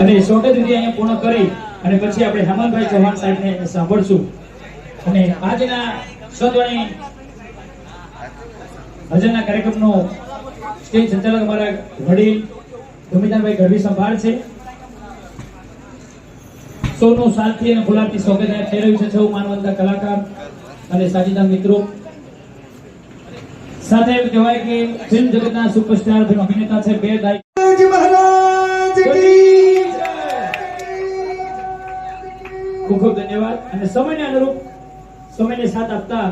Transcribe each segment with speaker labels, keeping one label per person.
Speaker 1: અને સ્વાગત વિધિ અહીંયા પૂર્ણ કરી અને પછી આપણે હેમંતભાઈ ચૌહાણ સાહેબને સાંભળશું. અને આજના સદવાણી ભજનના કાર્યક્રમનો સ્ટેજ સંચાલક અમારા વડીલ ગમિતાભાઈ ગઢવી સંભાળ છે. સૌનું સાલથી અને ગુલાબથી સ્વાગત થઈ રહ્યું છે સૌ માનવંતા કલાકાર અને સાજીદા મિત્રો. સાથે એમ કહેવાય કે ફિલ્મ જગતના સુપરસ્ટાર, ફિલ્મ અભિનેતા છે, બે દાયકા
Speaker 2: મહારાજ કી
Speaker 1: ખૂબ ખૂબ ધન્યવાદ. અને સમયને અનુરૂપ સમયને સાથ આપતા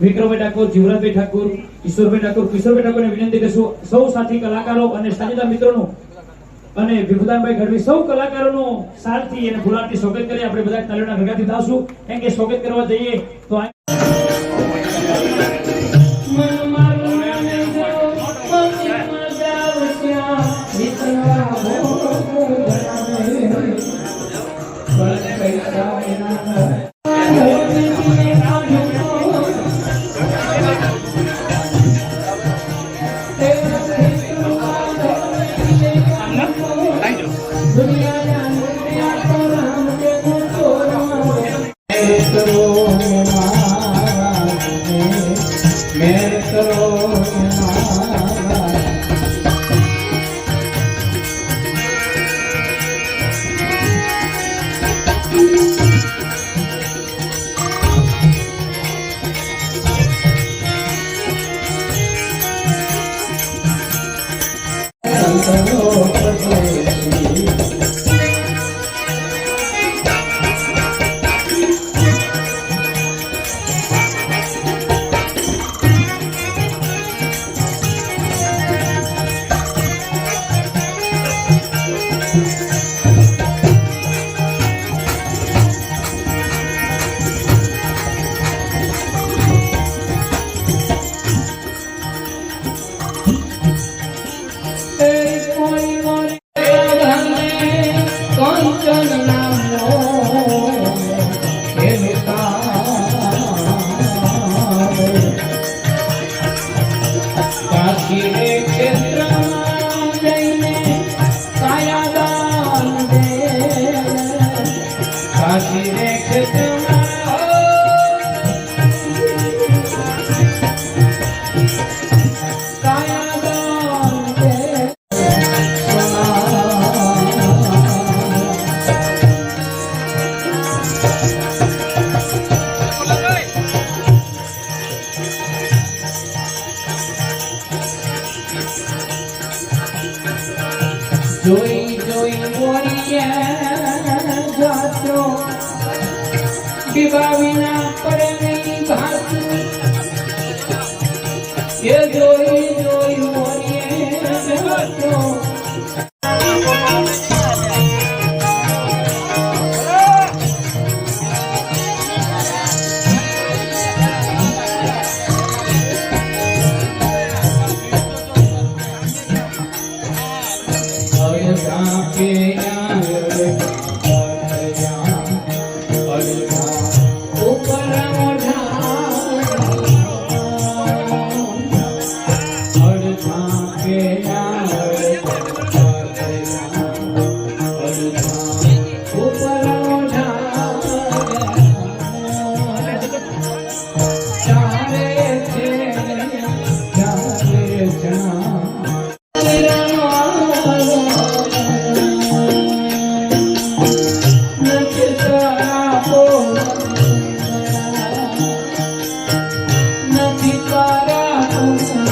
Speaker 1: વિક્રમભાઈ ઠાકોર, જીવરાજભાઈ ઠાકોર, ઈશ્વરભાઈ ઠાકોર, કિશોરભાઈ ઠાકોરને વિનંતી કરશું. સૌ સાથી કલાકારો અને સાજેદા મિત્રોનું અને વિભુદાનભાઈ ગઢવી, સૌ કલાકારોનો સારથી અને ગુલાબથી સ્વાગત કરી આપણે બધા તાલીઓના ભેગાથી થાશું. કેમ કે સ્વાગત કરવા જઈએ તો
Speaker 2: Thank you.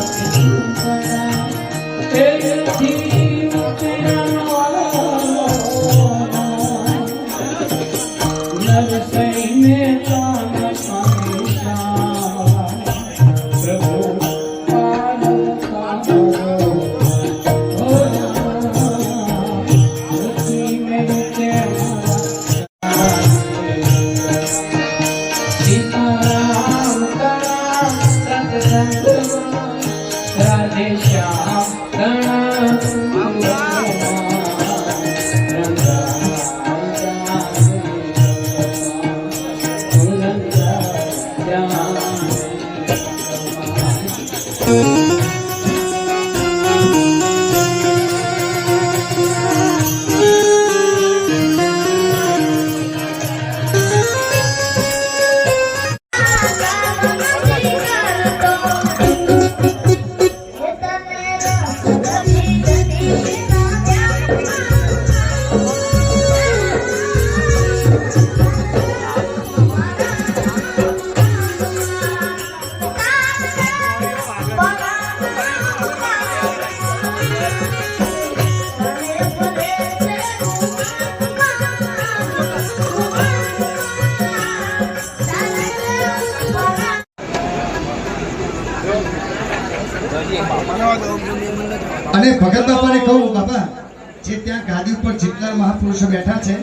Speaker 2: 嗯。જે ત્યાં ગાદી ઉપર જેટલા મહાપુરુષો બેઠા છે.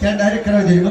Speaker 2: ત્યાં ડાયરેક્ટ કરાવી દેજો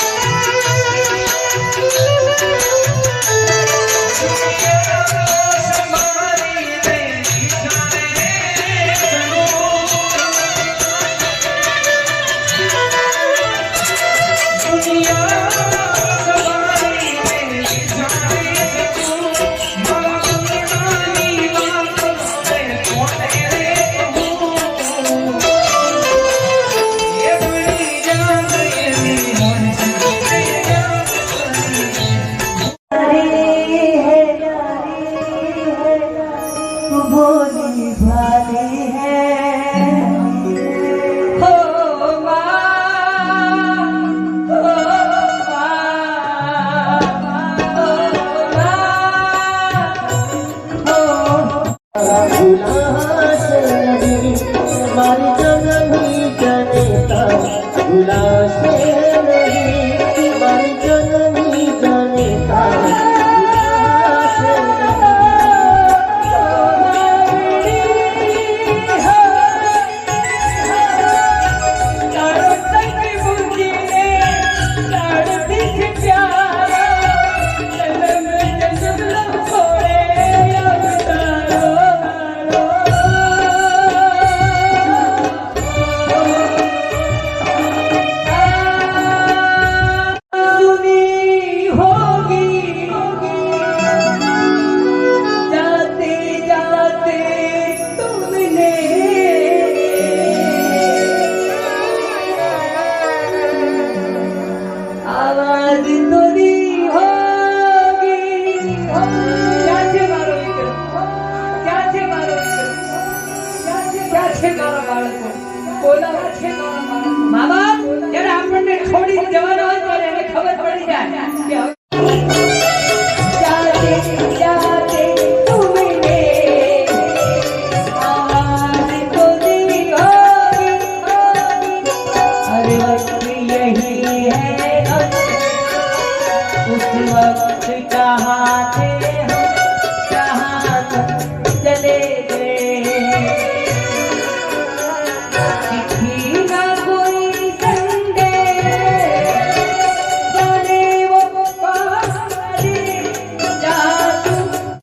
Speaker 3: Amen. Yeah.